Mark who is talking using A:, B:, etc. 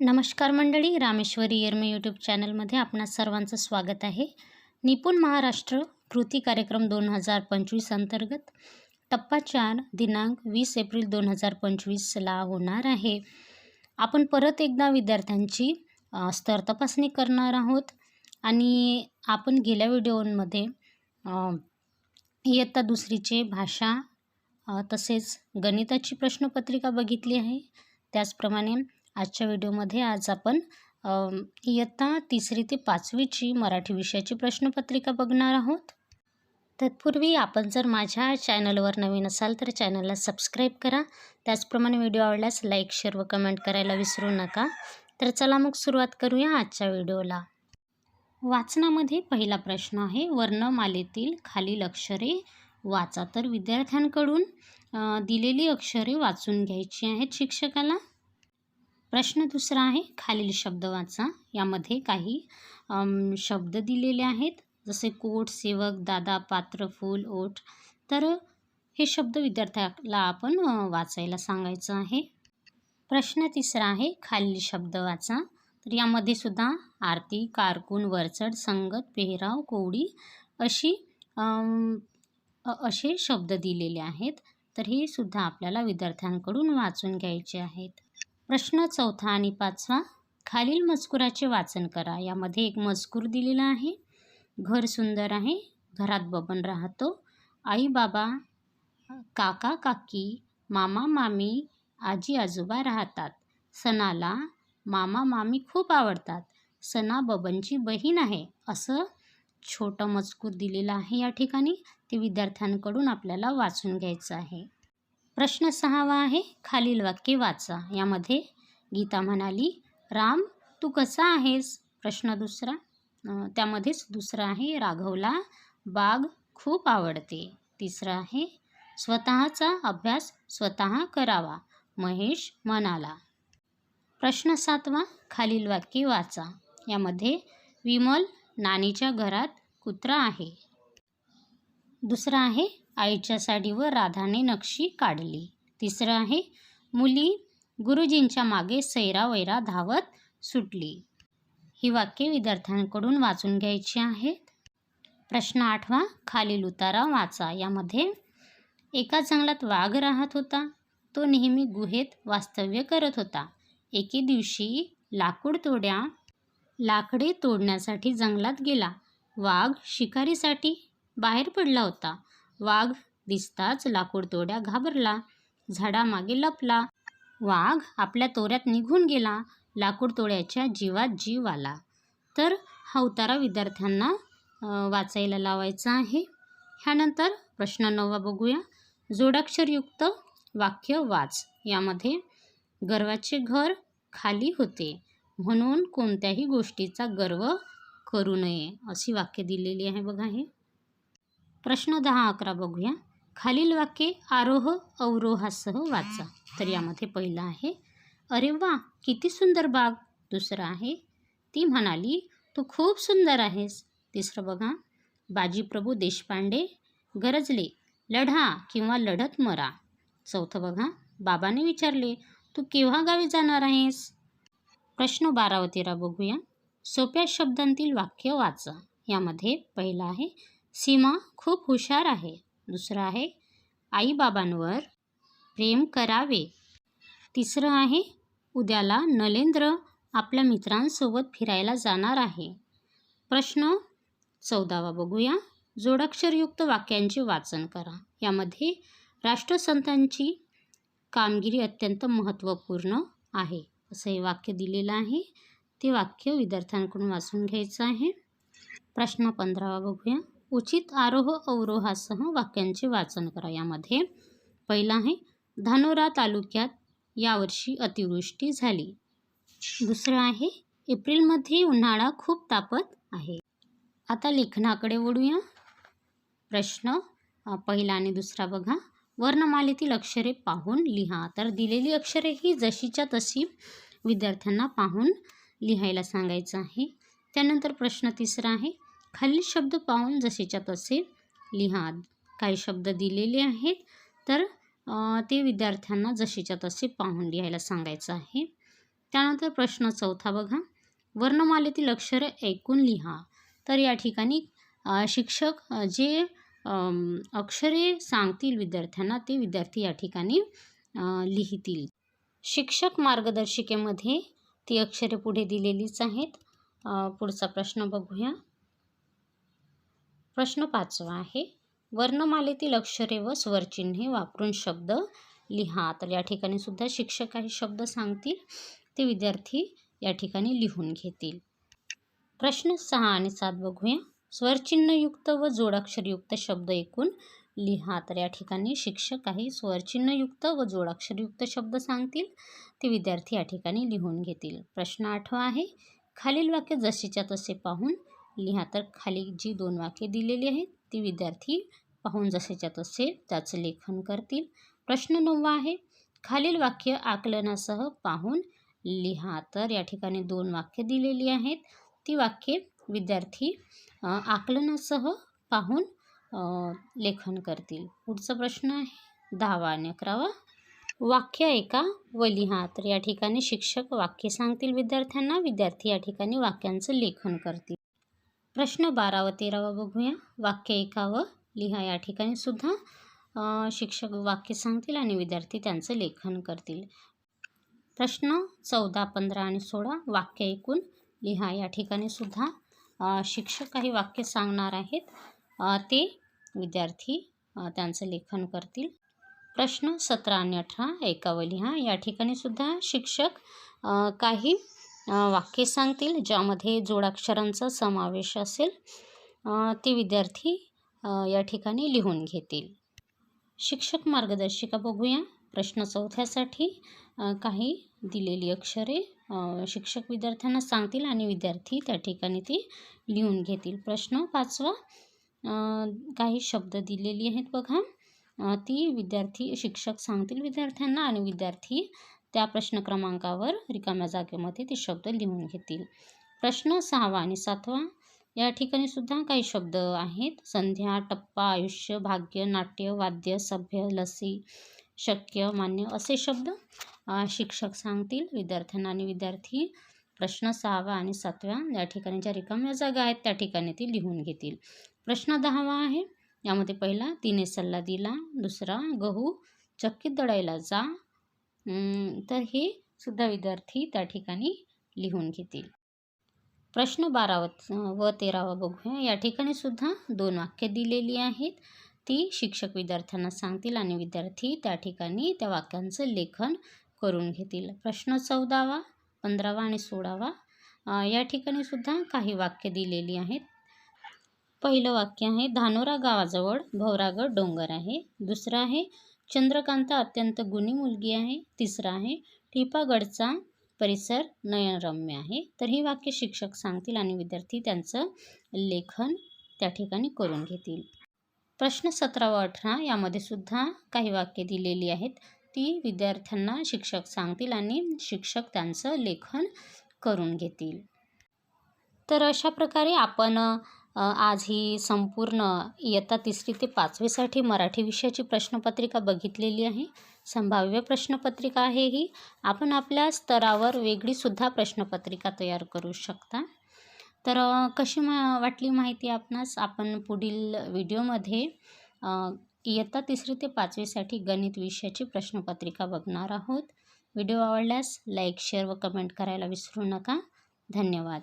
A: नमस्कार मंडळी रामेश्वरी येरमे यूट्यूब चॅनलमध्ये आपणा सर्वांचं स्वागत आहे. निपुण महाराष्ट्र कृती कार्यक्रम दोन हजार पंचवीस अंतर्गत टप्पा चार दिनांक वीस एप्रिल दोन हजार पंचवीसला होणार आहे. आपण परत एकदा विद्यार्थ्यांची स्तर तपासणी करणार आहोत आणि आपण गेल्या व्हिडिओमध्ये इयत्ता दुसरीचे भाषा तसेच गणिताची प्रश्नपत्रिका बघितली आहे. त्याचप्रमाणे आजच्या व्हिडिओमध्ये आज आपण इयत्ता तिसरी ते पाचवीची मराठी विषयाची प्रश्नपत्रिका बघणार आहोत. तत्पूर्वी आपण जर माझ्या चॅनलवर नवीन असाल तर चॅनलला सबस्क्राईब करा. त्याचप्रमाणे व्हिडिओ आवडल्यास लाईक शेअर व कमेंट करायला विसरू नका. तर चला मग सुरुवात करूया आजच्या व्हिडिओला. वाचनामध्ये पहिला प्रश्न आहे वर्णमालेतील खालील अक्षरे वाचा. तर विद्यार्थ्यांकडून दिलेली अक्षरे वाचून घ्यायची आहेत शिक्षकाला. प्रश्न दुसरा आहे खालील शब्द वाचा. यामध्ये काही शब्द दिलेले आहेत. जसे कोट सेवक दादा पात्र फूल ओठ. तर हे शब्द विद्यार्थ्याला आपण वाचायला सांगायचं आहे. प्रश्न तिसरा आहे खालील शब्द वाचा. तर यामध्ये सुद्धा आरती कारकून वरचढ संगत पेहराव कोवडी अशी असे शब्द दिलेले आहेत. तर हे सुद्धा आपल्याला विद्यार्थ्यांकडून वाचून घ्यायचे आहेत. प्रश्न चौथा आणि पाचवा खालील मजकुराचे वाचन करा. यामध्ये एक मजकूर दिलेला आहे. घर सुंदर आहे. घरात बबन राहतो. आई बाबा काका काकी मामा मामी आजी आजोबा राहतात. सणाला मामा मामी खूप आवडतात. सणा बबनची बहीण आहे. असं छोटं मजकूर दिलेलं आहे या ठिकाणी. ते विद्यार्थ्यांकडून आपल्याला वाचून घ्यायचं आहे. प्रश्न सहावा आहे खालील वाक्य वाचा. यामध्ये गीता म्हणाली राम तू कसा आहेस? प्रश्न दुसरा. त्यामध्येच दुसरा आहे राघवला बाग खूप आवडते. तिसरा आहे स्वतःचा अभ्यास स्वतः करावा. महेश म्हणाला. प्रश्न सातवा खालील वाक्य वाचा. यामध्ये विमल नानीच्या घरात कुत्रा आहे. दुसरं आहे आईच्या साडीवर राधाने नक्षी काढली. तिसरं आहे मुली गुरुजींच्या मागे सैरा वैरा धावत सुटली. ही वाक्य विद्यार्थ्यांकडून वाचून घ्यायची आहेत प्रश्न आठवा खालील उतारा वाचा. यामध्ये एका जंगलात वाघ राहत होता. तो नेहमी गुहेत वास्तव्य करत होता. एके दिवशी लाकूड तोड्या लाकडे तोडण्यासाठी जंगलात गेला. वाघ शिकारीसाठी बाहेर पडला होता. वाघ दिसताच लाकूड तोड्या घाबरला झाडामागे लपला. वाघ आपल्या तोऱ्यात निघून गेला लाकूड तोड्याच्या जीवात जीव आला. तर हा उतारा विद्यार्थ्यांना वाचायला लावायचा आहे. ह्यानंतर प्रश्न नववा बघूया. जोडाक्षरयुक्त वाक्य वाच. यामध्ये गर्वाचे घर खाली होते. म्हणून कोणत्याही गोष्टीचा गर्व करू नये अशी वाक्य दिलेली आहे बघा हे. प्रश्न दहा अकरा बघूया. खालील वाक्ये आरोह अवरोहासह वाचा. तर यामध्ये पहिलं आहे अरे वा किती सुंदर बाग. दुसरं आहे ती म्हणाली तू खूप सुंदर आहेस. तिसरं बघा बाजीप्रभू देशपांडे गरजले लढा किंवा लढत मरा. चौथं बघा बाबाने विचारले तू केव्हा गावी जाणार आहेस? प्रश्न बारा व तेरा बघूया. सोप्या शब्दांतील वाक्य वाचा. यामध्ये पहिलं आहे सीमा खूप हुशार आहे. दुसरं आहे आईबाबांवर प्रेम करावे. तिसरं आहे उद्याला नलेंद्र आपल्या मित्रांसोबत फिरायला जाणार आहे. प्रश्न चौदावा बघूया. जोडाक्षरयुक्त वाक्यांचे वाचन करा. यामध्ये राष्ट्रसंतांची कामगिरी अत्यंत महत्त्वपूर्ण आहे. असं हे वाक्य दिलेलं आहे. ते वाक्य विद्यार्थ्यांकडून वाचून घ्यायचं आहे. प्रश्न पंधरावा बघूया. उचित आरोह अवरोहासह वाक्यांचे वाचन करा. यामध्ये पहिलं आहे धानोरा तालुक्यात यावर्षी अतिवृष्टी झाली. दुसरं आहे एप्रिलमध्ये उन्हाळा खूप तापत आहे. आता लेखनाकडे वळूया. प्रश्न पहिला आणि दुसरा बघा. वर्णमालेतील अक्षरे पाहून लिहा. तर दिलेली अक्षरे ही जशीच्या तशी विद्यार्थ्यांना पाहून लिहायला सांगायचं आहे. त्यानंतर प्रश्न तिसरा आहे खालील शब्द पाहून जसेच्या तसे लिहा. काही शब्द दिलेले आहेत तर ते विद्यार्थ्यांना जसेच्या तसे पाहून लिहायला सांगायचं आहे. त्यानंतर प्रश्न चौथा बघा. वर्णमालेतील अक्षरे ऐकून लिहा. तर या ठिकाणी शिक्षक जे अक्षरे सांगतील विद्यार्थ्यांना ते विद्यार्थी या ठिकाणी लिहितील. शिक्षक मार्गदर्शिकेमध्ये ती अक्षरे पुढे दिलेलीच आहेत. पुढचा प्रश्न बघूया. प्रश्न पाचवा आहे. वर्णमालेतील अक्षरे व स्वरचिन्हे वापरून शब्द लिहा. तर या ठिकाणी सुद्धा शिक्षक काही शब्द सांगतील. ते विद्यार्थी या ठिकाणी लिहून घेतील. प्रश्न सहा आणि सात बघूया. स्वरचिन्हयुक्त व जोडाक्षरयुक्त शब्द ऐकून लिहा. तर या ठिकाणी शिक्षक काही स्वरचिन्हयुक्त व जोडाक्षरयुक्त शब्द सांगतील. ते विद्यार्थी या ठिकाणी लिहून घेतील. प्रश्न आठवा आहे. खालील वाक्य जसेच्या तसे पाहून लिहा तर खाली जी दोन वाक्य दिलेली आहेत ती विद्यार्थी पाहून जसेच्या तसे त्याचं लेखन करतील. प्रश्न नववा आहे खालील वाक्य आकलनासह पाहून लिहा तर या ठिकाणी दोन वाक्य दिलेली आहेत. ती वाक्ये विद्यार्थी आकलनासह पाहून लेखन करतील. पुढचा प्रश्न आहे दहावा आणि अकरावा. वाक्य ऐका व लिहा तर या ठिकाणी शिक्षक वाक्य सांगतील विद्यार्थ्यांना विद्यार्थी या ठिकाणी वाक्यांचं लेखन करतील. प्रश्न बारा व तेरावा बघूया. वाक्य एकावं व लिहा या ठिकाणी सुद्धा. शिक्षक वाक्य सांगतील आणि विद्यार्थी त्यांचं लेखन करतील. प्रश्न चौदा पंधरा आणि सोळा वाक्य ऐकून लिहा या ठिकाणी सुद्धा. शिक्षक काही वाक्य सांगणार आहेत. ते विद्यार्थी त्यांचं लेखन करतील. प्रश्न सतरा आणि अठरा ऐकावं लिहा. या ठिकाणी सुद्धा शिक्षक काही वाक्य सांगतील ज्यामध्ये जोडाक्षरांचा समावेश असेल ते विद्यार्थी या ठिकाणी लिहून घेतील. शिक्षक मार्गदर्शिका बघूया. प्रश्न चौथ्यासाठी काही दिलेली अक्षरे शिक्षक विद्यार्थ्यांना सांगतील आणि विद्यार्थी त्या ठिकाणी ती लिहून घेतील. प्रश्न पाचवा काही शब्द दिलेली आहेत बघा. ती विद्यार्थी शिक्षक सांगतील विद्यार्थ्यांना आणि विद्यार्थी त्या प्रश्न क्रमांकावर रिकाम्या जागेमध्ये ते शब्द लिहून घेतील. प्रश्न सहावा आणि सातवा या ठिकाणी सुद्धा काही शब्द आहेत. संध्या टप्पा आयुष्य भाग्य नाट्य वाद्य सभ्य लसी शक्य मान्य असे शब्द शिक्षक सांगतील विद्यार्थ्यांना आणि विद्यार्थी. प्रश्न सहावा आणि सातव्या या ठिकाणी ज्या रिकाम्या जागा आहेत त्या ठिकाणी ते लिहून घेतील. प्रश्न दहावा आहे. यामध्ये पहिला तिने सल्ला दिला. दुसरा गहू चक्कीत दळायला जा. तर हे सुद्धा विद्यार्थी त्या ठिकाणी लिहून घेतील. प्रश्न बारावा व तेरावा बघूया. या ठिकाणी सुद्धा दोन वाक्य दिलेली आहेत. ती शिक्षक विद्यार्थ्यांना सांगतील आणि विद्यार्थी त्या ठिकाणी त्या वाक्यांचं लेखन करून घेतील. प्रश्न चौदावा पंधरावा आणि सोळावा या ठिकाणी सुद्धा काही वाक्य दिलेली आहेत. पहिलं वाक्य आहे धानोरा गावाजवळ भवरागड डोंगर आहे. दुसरं आहे चंद्रकांता अत्यंत गुणी मुलगी आहे तिसरा आहे. टिपागडचा परिसर नयनरम्य आहे. तर ही वाक्य शिक्षक सांगतील आणि विद्यार्थी त्यांचं लेखन त्या ठिकाणी करून घेतील. प्रश्न सतरा व अठरा यामध्ये सुद्धा काही वाक्य दिलेली आहेत. ती विद्यार्थ्यांना शिक्षक सांगतील आणि शिक्षक त्यांचं लेखन करून घेतील. तर अशा प्रकारे आपण आज ही संपूर्ण इयत्ता तिसरी ते पाचवीसाठी मराठी विषयाची प्रश्नपत्रिका बघितलेली आहे. संभाव्य प्रश्नपत्रिका आहे ही. आपण आपल्या स्तरावर वेगळीसुद्धा प्रश्नपत्रिका तयार करू शकता. तर कशी मा वाटली माहिती आपणास? आपण पुढील व्हिडिओमध्ये इयत्ता तिसरी ते पाचवीसाठी गणित विषयाची प्रश्नपत्रिका बघणार आहोत. व्हिडिओ आवडल्यास लाईक शेअर व कमेंट करायला विसरू नका. धन्यवाद.